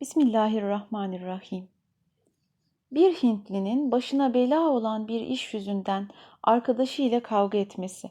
Bismillahirrahmanirrahim. Bir Hintlinin başına bela olan bir iş yüzünden arkadaşı ile kavga etmesi.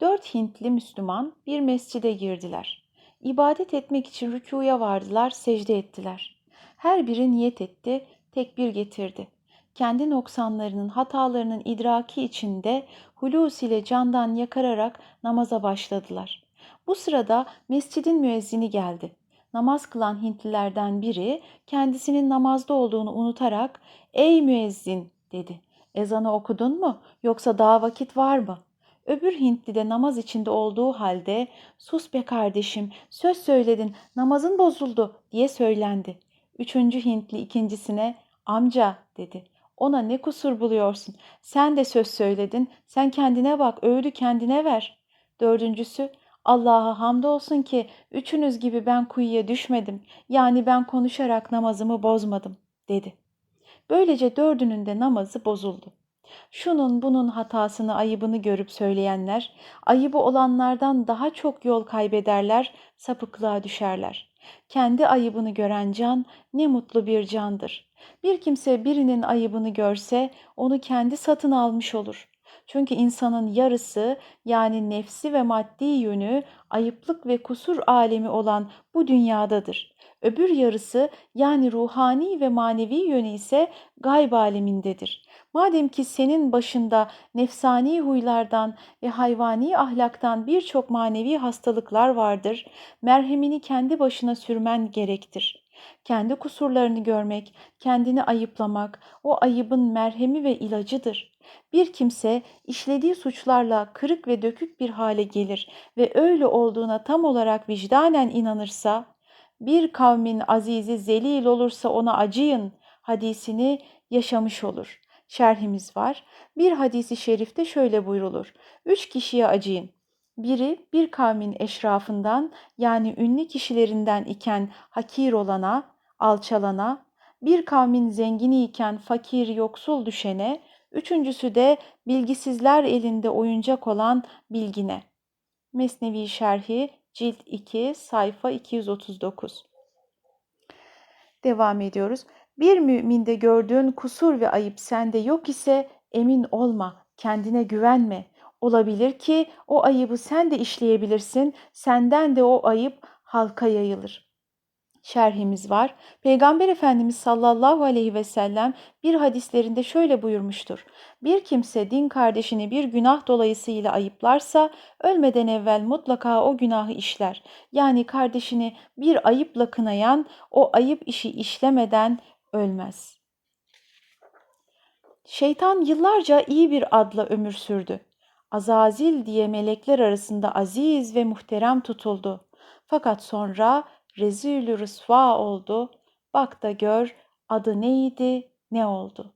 Dört Hintli Müslüman bir mescide girdiler. İbadet etmek için rükuya vardılar, secde ettiler. Her biri niyet etti, tekbir getirdi. Kendi noksanlarının, hatalarının idraki içinde hulus ile candan yakararak namaza başladılar. Bu sırada mescidin müezzini geldi namaz kılan Hintlilerden biri kendisinin namazda olduğunu unutarak ''Ey müezzin'' dedi. ''Ezanı okudun mu yoksa daha vakit var mı?'' Öbür Hintli de namaz içinde olduğu halde ''Sus be kardeşim, söz söyledin, namazın bozuldu.'' diye söylendi. Üçüncü Hintli ikincisine ''Amca'' dedi. Ona ne kusur buluyorsun? Sen de söz söyledin. Sen kendine bak, öğüdü kendine ver. Dördüncüsü Allah'a hamdolsun ki üçünüz gibi ben kuyuya düşmedim. Yani ben konuşarak namazımı bozmadım, dedi. Böylece dördünün de namazı bozuldu. Şunun bunun hatasını, ayıbını görüp söyleyenler, ayıbı olanlardan daha çok yol kaybederler, sapıklığa düşerler. Kendi ayıbını gören can ne mutlu bir candır. Bir kimse birinin ayıbını görse onu kendi satın almış olur. Çünkü insanın yarısı yani nefsi ve maddi yönü ayıplık ve kusur alemi olan bu dünyadadır. Öbür yarısı yani ruhani ve manevi yönü ise gayb alemindedir. Madem ki senin başında nefsani huylardan ve hayvani ahlaktan birçok manevi hastalıklar vardır, merhemini kendi başına sürmen gerektir. Kendi kusurlarını görmek, kendini ayıplamak o ayıbın merhemi ve ilacıdır. Bir kimse işlediği suçlarla kırık ve dökük bir hale gelir ve öyle olduğuna tam olarak vicdanen inanırsa, bir kavmin azizi zelil olursa ona acıyın hadisini yaşamış olur. Şerhimiz var. Bir hadisi şerifte şöyle buyrulur. Üç kişiye acıyın. Biri bir kavmin eşrafından yani ünlü kişilerinden iken hakir olana, alçalana, bir kavmin zengini iken fakir, yoksul düşene, Üçüncüsü de bilgisizler elinde oyuncak olan bilgine. Mesnevi Şerhi Cilt 2 sayfa 239 Devam ediyoruz. Bir müminde gördüğün kusur ve ayıp sende yok ise emin olma, kendine güvenme. Olabilir ki o ayıbı sen de işleyebilirsin, senden de o ayıp halka yayılır şerhimiz var. Peygamber Efendimiz sallallahu aleyhi ve sellem bir hadislerinde şöyle buyurmuştur. Bir kimse din kardeşini bir günah dolayısıyla ayıplarsa ölmeden evvel mutlaka o günahı işler. Yani kardeşini bir ayıpla kınayan o ayıp işi işlemeden ölmez. Şeytan yıllarca iyi bir adla ömür sürdü. Azazil diye melekler arasında aziz ve muhterem tutuldu. Fakat sonra rezilü rüsva oldu. Bak da gör adı neydi, ne oldu.